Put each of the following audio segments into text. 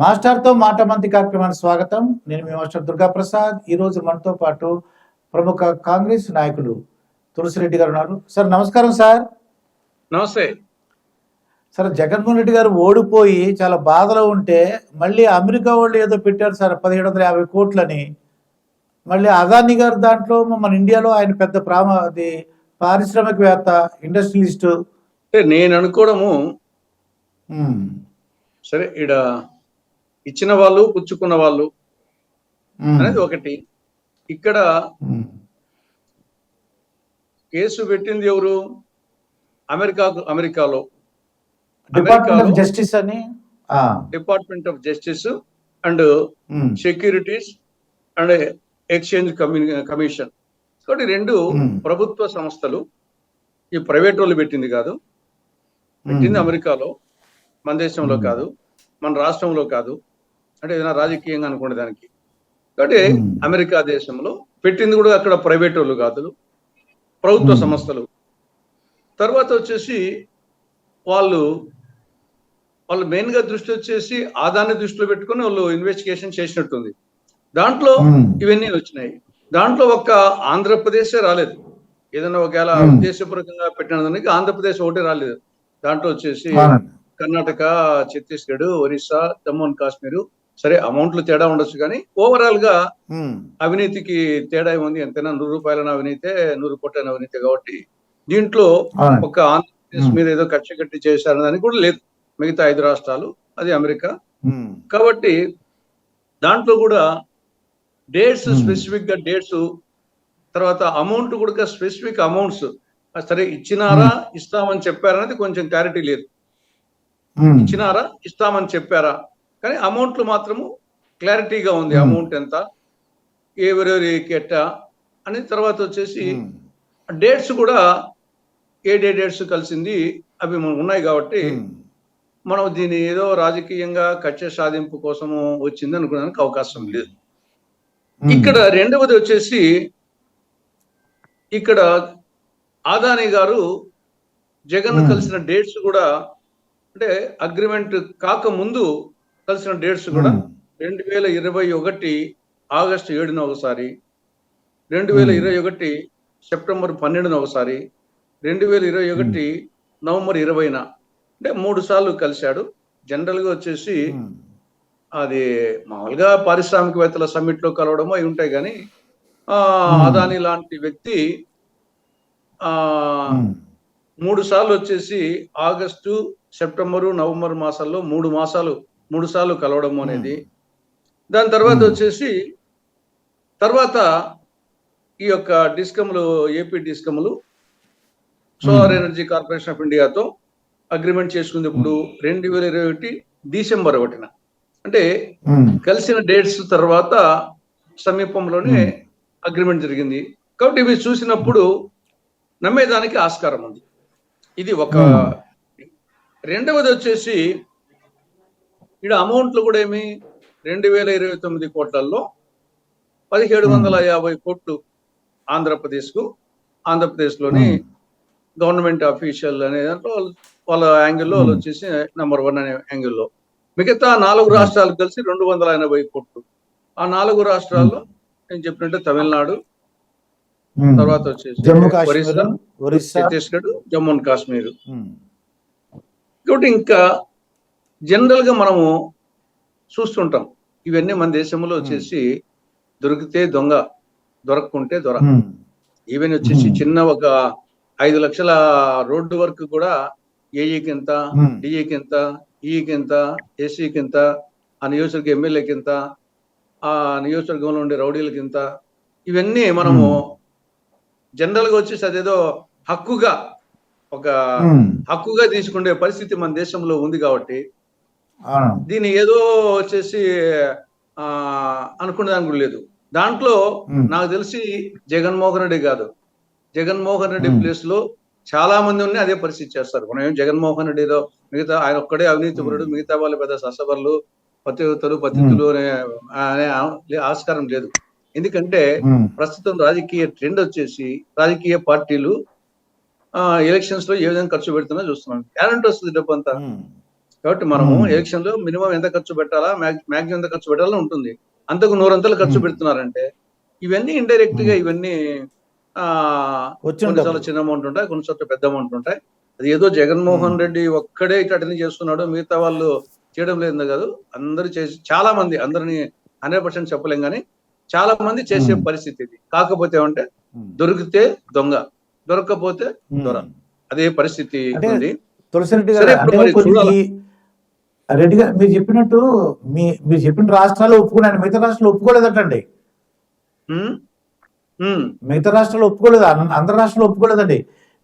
మాస్టర్తో మాట మంతి కార్యక్రమానికి స్వాగతం. నేను మీ మాస్టర్ దుర్గా ప్రసాద్ ఈ రోజు మనతో పాటు ప్రముఖ కాంగ్రెస్ నాయకులు తులసిరెడ్డి గారు ఉన్నారు. సార్ నమస్కారం సార్. నమస్తే. సార్ జగన్మోహన్ రెడ్డి గారు ఓడిపోయి చాలా బాధలో ఉంటే మళ్ళీ అమెరికా వాళ్ళు ఏదో పెట్టారు సార్ పదిహేడు వందల యాభై కోట్లని. మళ్ళీ అదాని గారు దాంట్లో మన ఇండియాలో ఆయన పెద్ద ప్రామ అది పారిశ్రామికవేత్త ఇండస్ట్రియలిస్ట్. నేను అనుకోవడము సరే ఈడ ఇచ్చిన వాళ్ళు పుచ్చుకున్న వాళ్ళు అనేది ఒకటి. ఇక్కడ కేసు పెట్టింది ఎవరు? అమెరికాకు అమెరికాలో. అమెరికాలో జస్టిస్ అని? Department of justice and securities and exchange commission. కాబట్టి రెండు. ప్రభుత్వ సంస్థలు ఈ ప్రైవేట్ వాళ్ళు పెట్టింది కాదు. పెట్టింది అమెరికాలో. మన దేశంలో. కాదు. మన రాష్ట్రంలో కాదు. అంటే ఏదైనా రాజకీయంగా అనుకునే దానికి కాబట్టి. అమెరికా దేశంలో పెట్టింది కూడా అక్కడ ప్రైవేట్ వాళ్ళు కాదు ప్రభుత్వ. సంస్థలు తర్వాత వచ్చేసి వాళ్ళు వాళ్ళు మెయిన్గా దృష్టి వచ్చేసి ఆదాన్ని దృష్టిలో పెట్టుకొని వాళ్ళు ఇన్వెస్టిగేషన్ చేసినట్టుంది దాంట్లో ఇవన్నీ వచ్చినాయి దాంట్లో ఒక్క ఆంధ్రప్రదేశే రాలేదు ఏదైనా ఒకవేళ. ఉద్దేశపూర్వకంగా పెట్టిన దానికి ఆంధ్రప్రదేశ్ ఒకటే రాలేదు దాంట్లో వచ్చేసి. కర్ణాటక ఛత్తీస్గఢ్ ఒరిస్సా జమ్మూ అండ్ కాశ్మీర్ సరే అమౌంట్లు తేడా ఉండొచ్చు కానీ ఓవరాల్గా అవినీతికి తేడా ఏముంది? ఎంతైనా నూరు రూపాయల అవినీతే నూరు కోట్ల అవినీతి కాబట్టి దీంట్లో. ఒక ఆంధ్రప్రదేశ్. మీద ఏదో కక్ష కట్టి చేశారని కూడా లేదు. మిగతా ఐదు రాష్ట్రాలు అది అమెరికా. కాబట్టి దాంట్లో కూడా డేట్స్. స్పెసిఫిక్గా డేట్స్ తర్వాత అమౌంట్ కూడా స్పెసిఫిక్ అమౌంట్స్. సరే ఇచ్చినారా ఇస్తామని చెప్పారనేది కొంచెం క్లారిటీ లేదు. ఇచ్చినారా ఇస్తామని చెప్పారా? కానీ అమౌంట్లు మాత్రము క్లారిటీగా ఉంది. Hmm. అమౌంట్ ఎంత ఎవరెవరికి ఎట్టా అని తర్వాత వచ్చేసి ఉమ్, డేట్స్ కూడా ఏ డే డేట్స్ కలిసింది అవి ఉన్నాయి కాబట్టి ఉమ్, మనం దీన్ని ఏదో రాజకీయంగా కక్ష సాధింపు కోసము వచ్చింది అనుకోవడానికి అవకాశం లేదు. ఇక్కడ రెండవది వచ్చేసి ఇక్కడ ఆదాని గారు జగన్ Hmm. కలిసిన డేట్స్ కూడా అంటే అగ్రిమెంట్ కాక ముందు కలిసిన డేట్స్ కూడా రెండు వేల ఇరవై ఒకటి ఆగస్టు ఏడున ఒకసారి రెండు వేల. ఇరవై ఒకటి సెప్టెంబర్ పన్నెండున ఒకసారి రెండు వేల ఇరవై ఒకటి నవంబర్ ఇరవైన. అంటే మూడు సార్లు కలిశాడు. జనరల్గా వచ్చేసి అది మామూలుగా పారిశ్రామికవేత్తల సమ్మిట్లో కలవడము అవి ఉంటాయి కానీ. అదాని లాంటి వ్యక్తి మూడు సార్లు వచ్చేసి ఆగస్టు సెప్టెంబరు నవంబర్ మాసాల్లో మూడు మాసాలు మూడు సార్లు కలవడం అనేది దాని తర్వాత. వచ్చేసి తర్వాత ఈ యొక్క డిస్కమ్లు ఏపీ డిస్కమ్లు సోలార్. ఎనర్జీ కార్పొరేషన్ ఆఫ్ ఇండియాతో అగ్రిమెంట్ చేసుకుంది ఇప్పుడు రెండు వేల ఇరవై ఒకటి డిసెంబర్ ఒకటిన అంటే కలిసిన డేట్స్ తర్వాత సమీపంలోనే. అగ్రిమెంట్ జరిగింది కాబట్టి ఇవి చూసినప్పుడు నమ్మేదానికి ఆస్కారం ఉంది ఇది ఒక. రెండవది వచ్చేసి ఇక్కడ అమౌంట్లు కూడా ఏమి? రెండు వేల ఇరవై తొమ్మిది కోట్లలో పదిహేడు వందల యాభై కోట్లు ఆంధ్రప్రదేశ్కు ఆంధ్రప్రదేశ్లోని గవర్నమెంట్ అఫీషియల్ అనే దాంట్లో వాళ్ళు- యాంగిల్లో వాళ్ళు వచ్చేసి నెంబర్ వన్ అనే యాంగిల్లో. మిగతా నాలుగు. రాష్ట్రాలు కలిసి రెండు వందల ఎనభై కోట్లు. ఆ నాలుగు రాష్ట్రాల్లో నేను చెప్పినట్టు తమిళనాడు తర్వాత వచ్చేసి ఒరిస్సా ఛత్తీస్గఢ్ జమ్మూ అండ్ కాశ్మీర్. ఇంకా జనరల్గా మనము చూస్తుంటాం. ఇవన్నీ మన దేశంలో వచ్చేసి దొరికితే దొంగ దొరకకుంటే దొర. ఈవెన్ వచ్చేసి Hmm. చిన్న ఒక ఐదు లక్షల రోడ్డు వర్క్ కూడా ఏఈకి ఎంత ఉమ్, డిఏకి ఎంత ఈకి ఎంత ఏసీకి ఎంత ఆ నియోజకవర్గ ఎమ్మెల్యేకి ఎంత ఆ నియోజకవర్గంలో ఉండే రౌడీలకి ఎంత. ఇవన్నీ మనము జనరల్గా వచ్చేసి అదేదో హక్కుగా ఒక హక్కుగా తీసుకునే పరిస్థితి మన దేశంలో ఉంది కాబట్టి. దీన్ని ఏదో వచ్చేసి ఆ అనుకునే దాని కూడా లేదు. దాంట్లో నాకు తెలిసి జగన్మోహన్ రెడ్డి కాదు. జగన్మోహన్ రెడ్డి. ప్లేస్లో చాలా మంది ఉన్నాయి అదే పరిస్థితి చేస్తారు. మనం ఏం జగన్మోహన్ రెడ్డి ఏదో మిగతా ఆయన ఒక్కడే అవినీతి పరుడు మిగతా వాళ్ళు పెద్ద ససబర్లు పతివతలు పతితులు అనే ఆస్కారం లేదు. ఎందుకంటే ప్రస్తుతం రాజకీయ ట్రెండ్ వచ్చేసి రాజకీయ పార్టీలు ఎలక్షన్స్లో ఏ విధంగా ఖర్చు పెడుతున్నా చూస్తున్నాం. టాలెంట్ వస్తుంది డబ్బు అంతా. కాబట్టి మనము. ఎలక్షన్లో మినిమం ఎంత ఖర్చు పెట్టాలా మ్యాక్సిమం ఎంత ఖర్చు పెట్టాలా ఉంటుంది అంతకు నూరంతలు ఖర్చు. పెడుతున్నారంటే ఇవన్నీ ఇండైరెక్ట్గా. ఇవన్నీ ఆ వచ్చిన కొన్నిసార్లు. చిన్న అమౌంట్ ఉంటాయి కొన్ని చోట్ల పెద్ద అమౌంట్ ఉంటాయి అది ఏదో జగన్మోహన్. రెడ్డి ఒక్కడే ఇట్లా చేస్తున్నాడు మిగతా వాళ్ళు చేయడం లేదు కాదు అందరూ చేసి చాలా మంది అందరిని హండ్రెడ్ పర్సెంట్ చెప్పలేం కానీ చాలా మంది చేసే. పరిస్థితి ఇది కాకపోతే ఉమ్. దొరికితే దొంగ దొరకకపోతే. దొర అదే పరిస్థితి అంటే ఉంది రెడ్డి గారు మీరు చెప్పినట్టు మీ మీరు చెప్పిన రాష్ట్రాలు ఒప్పుకున్నాను మిగతా రాష్ట్రాలు ఒప్పుకోలేదటండి. మిగతా రాష్ట్రాలు ఒప్పుకోలేదు. అందరు రాష్ట్రాలు ఒప్పుకోలేదండి.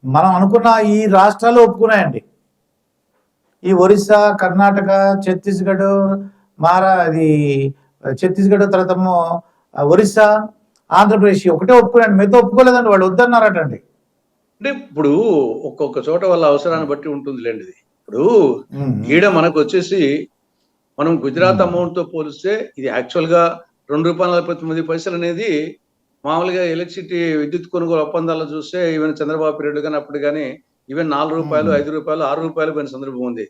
మనం అనుకున్న ఈ రాష్ట్రాలు ఒప్పుకున్నాయండి. ఈ ఒరిస్సా కర్ణాటక ఛత్తీస్గఢ్ మహారా అది ఛత్తీస్గఢ్ తర్వాత ఒరిస్సా ఆంధ్రప్రదేశ్ ఒకటే ఒప్పుకున్నాయండి. మిగతా ఒప్పుకోలేదండి. వాళ్ళు వద్దన్నారటండి. అంటే ఇప్పుడు ఒక్కొక్క చోట వాళ్ళ అవసరాన్ని బట్టి ఉంటుందిలేండి ఇది. ఇప్పుడు. ఈడ మనకు వచ్చేసి మనం గుజరాత్. అమౌంట్తో పోలిస్తే ఇది యాక్చువల్గా రెండు రూపాయల నలభై తొమ్మిది పైసలు అనేది మామూలుగా ఎలక్ట్రిసిటీ విద్యుత్ కొనుగోలు ఒప్పందాలు చూస్తే ఈవెన్ చంద్రబాబు పీరియడ్ కానీ అప్పుడు కానీ ఈవెన్ నాలుగు రూపాయలు. ఐదు రూపాయలు ఆరు రూపాయలు పోయిన సందర్భం ఉంది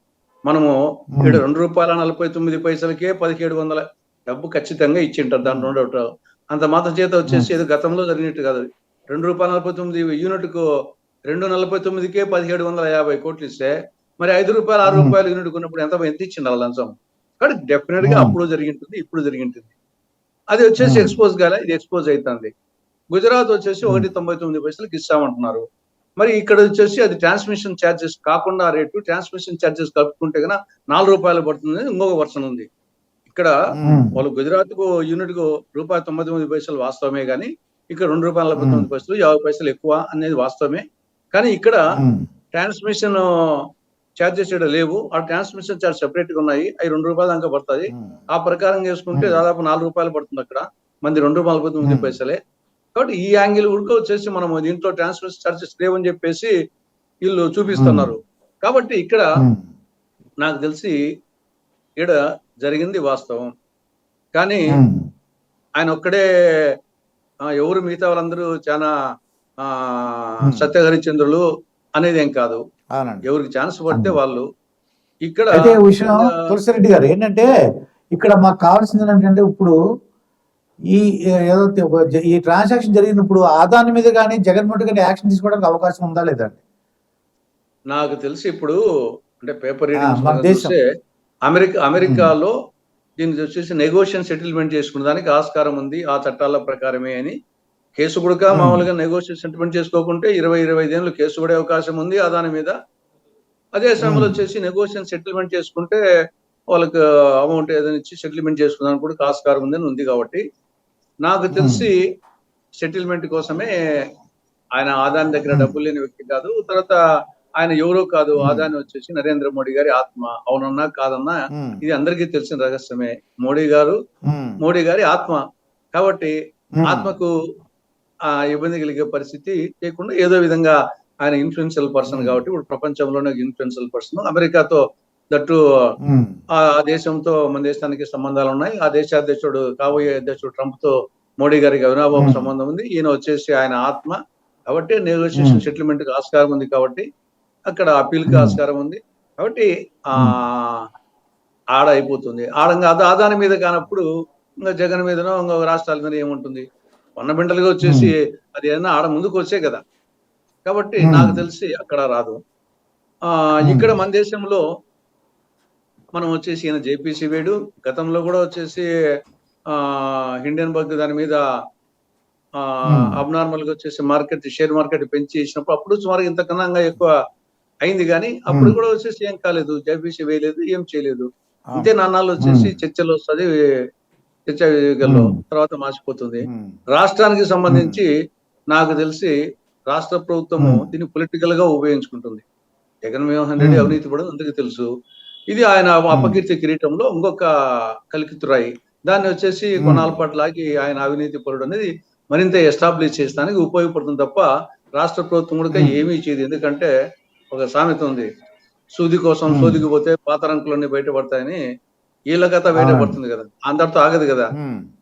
మనము. ఇక్కడ రెండు రూపాయల నలభై తొమ్మిది పైసలకే పదిహేడు వందల డబ్బు ఖచ్చితంగా ఇచ్చింటారు దాంట్లో. ఉండవు అంత మాత్రం చేత వచ్చేసి ఏదో గతంలో జరిగినట్టు కాదు రెండు రూపాయల నలభై తొమ్మిది యూనిట్కు రెండు నలభై తొమ్మిదికే పదిహేడు వందల యాభై కోట్లు ఇస్తే మరి ఐదు రూపాయలు ఆరు Hmm. రూపాయలు యూనిట్ కొన్నప్పుడు ఎంత ఎంత ఇచ్చింది వాళ్ళ లంచం కాబట్టి డెఫినెట్గా Hmm. అప్పుడు జరిగింటుంది ఇప్పుడు జరిగింటుంది అది వచ్చేసి Hmm. ఎక్స్పోజ్ కాలే ఇది ఎక్స్పోజ్ అవుతుంది గుజరాత్ వచ్చేసి Hmm. ఒకటి తొంభై తొమ్మిది పైసలకి ఇస్తామంటున్నారు మరి ఇక్కడ వచ్చేసి అది ట్రాన్స్మిషన్ ఛార్జెస్ కాకుండా రేటు ట్రాన్స్మిషన్ ఛార్జెస్ కలుపుకుంటే కన్నా నాలుగు రూపాయలు పడుతుంది ఇంకొక వర్షన్ ఉంది ఇక్కడ. వాళ్ళు గుజరాత్కు యూనిట్కు రూపాయి తొంభై తొమ్మిది పైసలు వాస్తవమే కానీ ఇక్కడ రెండు రూపాయల నలభై Hmm. తొమ్మిది పైసలు యాభై పైసలు ఎక్కువ అనేది వాస్తవమే కానీ ఇక్కడ. ట్రాన్స్మిషన్ ఛార్జెస్ ఇక్కడ లేవు ఆ ట్రాన్స్మిషన్ ఛార్జ్ సెపరేట్గా ఉన్నాయి అవి రెండు రూపాయల దాకా పడుతుంది. ఆ ప్రకారం చేసుకుంటే. దాదాపు నాలుగు రూపాయలు పడుతుంది అక్కడ మంది రెండు రూపాయల తొమ్మిది. పైసలే కాబట్టి ఈ యాంగిల్ కూడా వచ్చేసి మనం దీంట్లో ట్రాన్స్మిషన్ ఛార్జెస్ లేవని చెప్పేసి వీళ్ళు చూపిస్తున్నారు కాబట్టి ఇక్కడ. నాకు తెలిసి ఇక్కడ జరిగింది వాస్తవం కానీ. ఆయన ఒక్కడే ఎవరు మిగతా వాళ్ళందరూ చాలా ఆ. సత్యహరిచంద్రులు అనేది ఏం కాదు ఎవరికి ఛాన్స్ పడితే. వాళ్ళు ఇక్కడ అయితే విషయం తులసిరెడ్డి గారు ఏంటంటే ఇక్కడ మాకు కావాల్సింది ఏంటంటే ఇప్పుడు ఈ ఏదో ఈ ట్రాన్సాక్షన్ జరిగినప్పుడు ఆదాని మీద కానీ జగన్మోహన్ గారి యాక్షన్ తీసుకోవడానికి అవకాశం ఉందా లేదండి నాకు తెలిసి ఇప్పుడు అంటే పేపర్ అమెరికా అమెరికాలో దీన్ని వచ్చేసి నెగోషియన్ సెటిల్మెంట్ చేసుకునే దానికి ఆస్కారం ఉంది ఆ చట్టాల ప్రకారమే అని కేసు కూడా. మామూలుగా నెగోషియేట్ సెటిల్మెంట్ చేసుకోకుంటే ఇరవై ఇరవై ఐదేళ్ళు కేసు పడే అవకాశం ఉంది ఆ దాని మీద అదే సమయంలో. వచ్చేసి నెగోషియేషన్ సెటిల్మెంట్ చేసుకుంటే వాళ్ళకి అమౌంట్ ఏదైనా ఇచ్చి సెటిల్మెంట్ చేసుకున్నానికి కూడా ఆస్కారం ఉందని ఉంది కాబట్టి నాకు తెలిసి సెటిల్మెంట్ కోసమే ఆయన ఆదాని దగ్గర. డబ్బులు లేని వ్యక్తి కాదు తర్వాత ఆయన ఎవరో కాదు. ఆదాని వచ్చేసి నరేంద్ర మోడీ గారి ఆత్మ అవునన్నా కాదన్నా. ఇది అందరికీ తెలిసిన రహస్యమే మోడీ గారు. మోడీ గారి ఆత్మ కాబట్టి. ఆత్మకు ఇబ్బంది కలిగే పరిస్థితి లేకుండా ఏదో విధంగా ఆయన ఇన్ఫ్లుయెన్షియల్ పర్సన్ Hmm. కాబట్టి ఇప్పుడు ప్రపంచంలోనే ఇన్ఫ్లుయెన్షియల్ పర్సన్ అమెరికాతో దట్టు ఉమ్. ఆ దేశంతో మన దేశానికి సంబంధాలు ఉన్నాయి ఆ దేశ అధ్యక్షుడు కాబోయే అధ్యక్షుడు ట్రంప్తో మోడీ గారికి అవినాభావ Hmm. సంబంధం ఉంది ఈయన వచ్చేసి ఆయన ఆత్మ కాబట్టి నెగోషియేషన్ Hmm. సెటిల్మెంట్కి ఆస్కారం ఉంది కాబట్టి అక్కడ అప్పీల్కి Hmm. ఆస్కారం ఉంది కాబట్టి ఆ ఆడ అయిపోతుంది ఆడంగా అది ఆదాని మీద కానప్పుడు ఇంకా జగన్ మీదనో ఇంకొక రాష్ట్రాల మీద ఏముంటుంది వన్నబింటలుగా వచ్చేసి అది ఏదైనా ఆడ ముందుకు వచ్చే కదా కాబట్టి Hmm. నాకు తెలిసి అక్కడ రాదు ఆ ఇక్కడ మన దేశంలో మనం వచ్చేసి ఈయన జేపీసీ వేడు గతంలో కూడా వచ్చేసి ఆ ఇండియన్ బగ్ దాని మీద ఆ Hmm. అబ్నార్మల్గా వచ్చేసి మార్కెట్ షేర్ మార్కెట్ పెంచి ఇచ్చినప్పుడు అప్పుడు సుమారు ఇంతకన్నా ఎక్కువ అయింది కానీ అప్పుడు Hmm. కూడా వచ్చేసి ఏం కాలేదు జేపీసీ వేయలేదు ఏం చేయలేదు. ఇంతే నాన్నాళ్ళు వచ్చేసి Hmm. చర్చలు వస్తుంది Hmm. తర్వాత మార్చిపోతుంది. రాష్ట్రానికి సంబంధించి నాకు తెలిసి రాష్ట్ర ప్రభుత్వము. దీన్ని పొలిటికల్గా ఉపయోగించుకుంటుంది జగన్మోహన్ రెడ్డి. అవినీతి పడదు అందరికీ తెలుసు ఇది ఆయన అపకీర్తి కిరీటంలో ఇంకొక కలికితురాయి దాన్ని వచ్చేసి. కొన్నాళ్ళ పట్లాకి ఆయన అవినీతి పరుడు అనేది మరింత ఎస్టాబ్లిష్ చేసడానికి ఉపయోగపడుతుంది తప్ప రాష్ట్ర ప్రభుత్వం కూడా. ఏమీ చేయదు ఎందుకంటే ఒక సామెత ఉంది సూది కోసం. సోదికి పోతే పాత రంకులన్నీ బయటపడతాయని వీళ్ళ కథ బయటపడుతుంది కదా అందరితో ఆగదు కదా.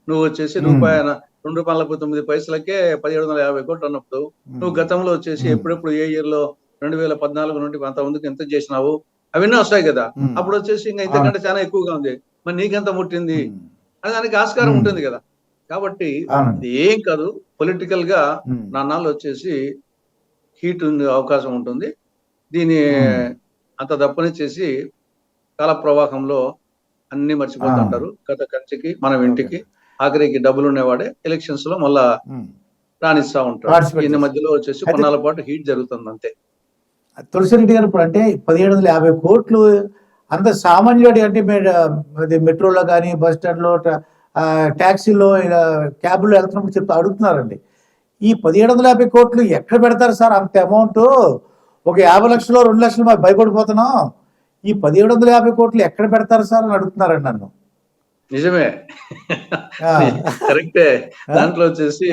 నువ్వు వచ్చేసి. రూపాయి రెండు రూపాయల నలభై తొమ్మిది పైసలకే పదిహేడు వందల యాభై కోట్లు అన్నప్పుడు నువ్వు గతంలో వచ్చేసి. ఎప్పుడెప్పుడు ఏ ఇయర్లో రెండు వేల పద్నాలుగు నుండి అంత ముందుకు ఎంత చేసినావు అవన్నీ వస్తాయి కదా. అప్పుడు వచ్చేసి ఇంకా ఇంతకంటే చాలా ఎక్కువగా ఉంది మరి నీకెంత ముట్టింది. అని దానికి ఆస్కారం. ఉంటుంది కదా కాబట్టి ఏం కాదు పొలిటికల్గా. నాన్నాళ్ళు వచ్చేసి హీట్ ఉండే అవకాశం ఉంటుంది దీని. అంత దప్పని చేసి కాల ప్రవాహంలో అన్ని మర్చిపోతుంటారు గత ఖర్చుకి మనం ఇంటికి ఆఖరికి డబ్బులు ఉండేవాడే ఎలక్షన్స్లో మళ్ళా. రాణిస్తా ఉంటారు చేస్తారు. మధ్యలో వచ్చేసి కొన్నాళ్ళ పాటు హీట్ జరుగుతుంది అంతే. తులసిరెడ్డి గారు ఇప్పుడు అంటే పదిహేడు వందల యాభై కోట్లు అంత సామాన్యుడి అంటే అది మెట్రోలో కానీ బస్ స్టాండ్లో ట్యాక్సీలో క్యాబ్లో వెళ్తున్నప్పుడు చెప్తే అడుగుతున్నారండి. ఈ పదిహేడు వందల యాభై కోట్లు ఎక్కడ పెడతారు సార్? అంత అమౌంట్ ఒక యాభై లక్షలు రెండు లక్షలు మాకు భయపడిపోతున్నాం. ఈ పదిహేడు వందల యాభై కోట్లు ఎక్కడ పెడతారు సార్ అని అడుగుతున్నారండి నన్ను. నిజమే. కరెక్టే. దాంట్లో వచ్చేసి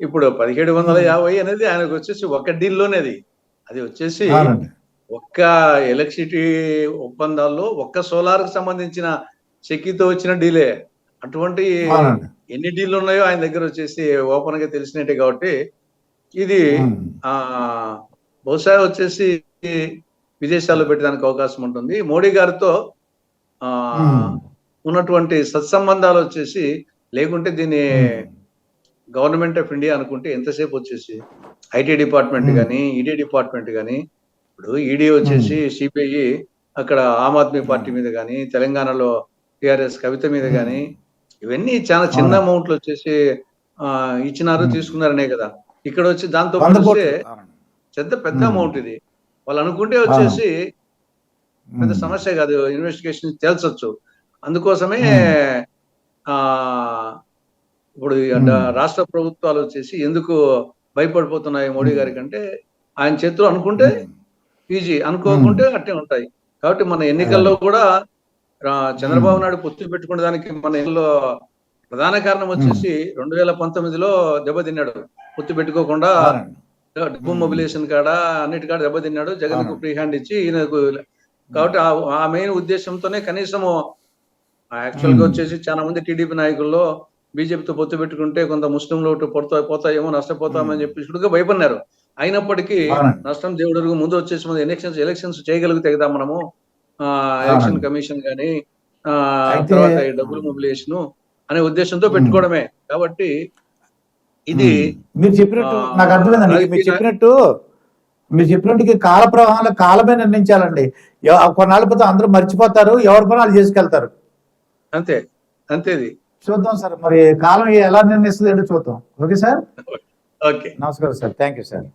ఇప్పుడు పదిహేడు వందల యాభై అనేది ఆయనకు వచ్చేసి ఒక డీల్లోనే అది వచ్చేసి ఒక్క ఎలక్ట్రిసిటీ ఒప్పందాల్లో ఒక్క సోలార్కి సంబంధించిన చెక్కితో వచ్చిన డీలే. అటువంటి ఎన్ని డీల్ ఉన్నాయో ఆయన దగ్గర వచ్చేసి ఓపెన్గా తెలిసినట్టే కాబట్టి ఇది. ఆ బహుశా వచ్చేసి విదేశాల్లో పెట్టడానికి అవకాశం ఉంటుంది మోడీ గారితో ఆ ఉమ్. ఉన్నటువంటి సత్సంబంధాలు వచ్చేసి లేకుంటే దీన్ని ఉమ్. గవర్నమెంట్ ఆఫ్ ఇండియా అనుకుంటే ఎంతసేపు వచ్చేసి ఐటీ డిపార్ట్మెంట్ Hmm. కానీ ఈడీ డిపార్ట్మెంట్ కానీ ఇప్పుడు ఈడీ వచ్చేసి సిపిఐ అక్కడ ఆమ్ ఆద్మీ పార్టీ మీద కానీ తెలంగాణలో టిఆర్ఎస్ కవిత మీద Hmm. కానీ ఇవన్నీ చాలా చిన్న. అమౌంట్లు వచ్చేసి ఆ ఇచ్చినారు Hmm. తీసుకున్నారనే కదా ఇక్కడ వచ్చి దాంతో. పెద్ద పెద్ద Hmm. అమౌంట్ ఇది వాళ్ళు అనుకుంటే వచ్చేసి పెద్ద. సమస్య కాదు ఇన్వెస్టిగేషన్ తేల్చొచ్చు అందుకోసమే. ఆ ఇప్పుడు రాష్ట్ర ప్రభుత్వాలు వచ్చేసి ఎందుకు భయపడిపోతున్నాయి మోడీ. గారి కంటే ఆయన చేతిలో అనుకుంటే. ఈజీ అనుకోకుంటే అట్టే ఉంటాయి కాబట్టి మన ఎన్నికల్లో కూడా చంద్రబాబు. నాయుడు పొత్తు పెట్టుకునే దానికి మన ఎన్నికల్లో ప్రధాన కారణం వచ్చేసి రెండు వేల పంతొమ్మిదిలో దెబ్బతిన్నాడు పొత్తు పెట్టుకోకుండా. డబ్బు. మొబిలేషన్ కాడ అన్నిటికాడ దెబ్బతిన్నాడు జగన్కు. ఫ్రీ హ్యాండ్ ఇచ్చి ఈయనకు కాబట్టి ఆ- మెయిన్ ఉద్దేశంతోనే కనీసము యాక్చువల్గా. వచ్చేసి చాలా మంది టీడీపీ నాయకుల్లో బీజేపీతో పొత్తు పెట్టుకుంటే కొంత ముస్లింలు ఓటు పొడతా పోతాయేమో నష్టపోతామని. చెప్పి ఇప్పుడుగా భయపడినారు అయినప్పటికీ. నష్టం దేవుడు ముందు వచ్చేసి ముందు ఎలక్షన్స్ ఎలక్షన్స్ చేయగలిగితే కదా మనము ఎలక్షన్. కమిషన్ గాని ఆ అయితే- తర్వాత డబ్బులు మొబిలేషన్ అనే ఉద్దేశంతో పెట్టుకోవడమే కాబట్టి ఇది. మీరు చెప్పినట్టు నాకు అర్థమైందండి. మీరు చెప్పినట్టు మీరు చెప్పినట్టు కాల ప్రవాహంలో కాలమే నిర్ణయించాలండి. కొన్నాళ్ళ పోతే అందరూ మర్చిపోతారు ఎవరి పని వాళ్ళు చేసుకెళ్తారు. అంతే అంతేది చూద్దాం సార్ మరి కాలం ఎలా నిర్ణయిస్తుంది చూద్దాం. Okay sir? ఓకే. నమస్కారం సార్. Thank you sir.